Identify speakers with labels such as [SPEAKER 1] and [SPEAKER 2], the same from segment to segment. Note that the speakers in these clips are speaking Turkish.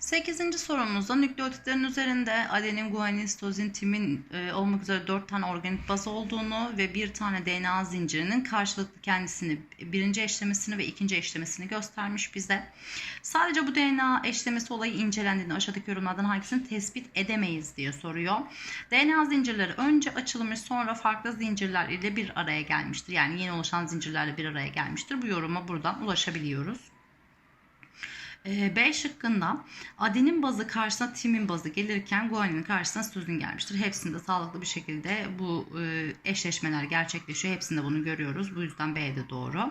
[SPEAKER 1] 8. sorumuzda nükleotitlerin üzerinde adenin, guanin, sitozin, timin e, olmak üzere 4 tane organik baz olduğunu ve bir tane DNA zincirinin karşılıklı kendisini birinci eşlemesini ve ikinci eşlemesini göstermiş bize. Sadece bu DNA eşlemesi olayı incelendiğinde aşağıdaki yorumlardan hangisini tespit edemeyiz diye soruyor. DNA zincirleri önce açılmış sonra farklı zincirler ile bir araya gelmiştir. Yani yeni oluşan zincirlerle bir araya gelmiştir. Bu yoruma buradan ulaşabiliyoruz. Ee, B şıkkında adenin bazı karşısına timin bazı gelirken guaninin karşısına sitozin gelmiştir. Hepsinde sağlıklı bir şekilde bu e, eşleşmeler gerçekleşiyor. Hepsinde bunu görüyoruz. Bu yüzden B de doğru.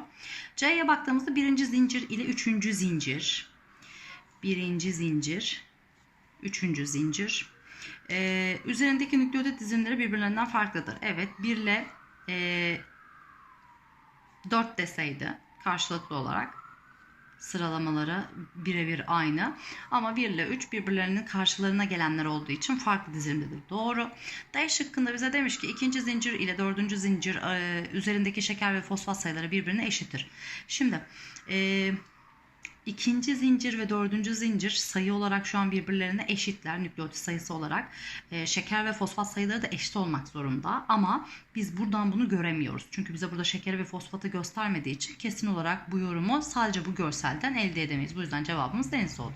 [SPEAKER 1] C'ye baktığımızda birinci zincir ile üçüncü zincir. Birinci zincir. Üçüncü zincir. Ee, üzerindeki nükleotit dizilimleri birbirlerinden farklıdır. Evet 1 ile e, 4 deseydi karşılıklı olarak sıralamaları birebir aynı. Ama 1 ile 3 birbirlerinin karşılarına gelenler olduğu için farklı dizilimdedir. Doğru. D şıkkında bize demiş ki ikinci zincir ile dördüncü zincir e, üzerindeki şeker ve fosfat sayıları birbirine eşittir. Şimdi e, ikinci zincir ve dördüncü zincir sayı olarak şu an birbirlerine eşitler nükleotit sayısı olarak. E, şeker ve fosfat sayıları da eşit olmak zorunda ama biz buradan bunu göremiyoruz. Çünkü bize burada şekeri ve fosfatı göstermediği için kesin olarak bu yorumu sadece bu görselden elde edemeyiz. Bu yüzden cevabımız deniz olacak.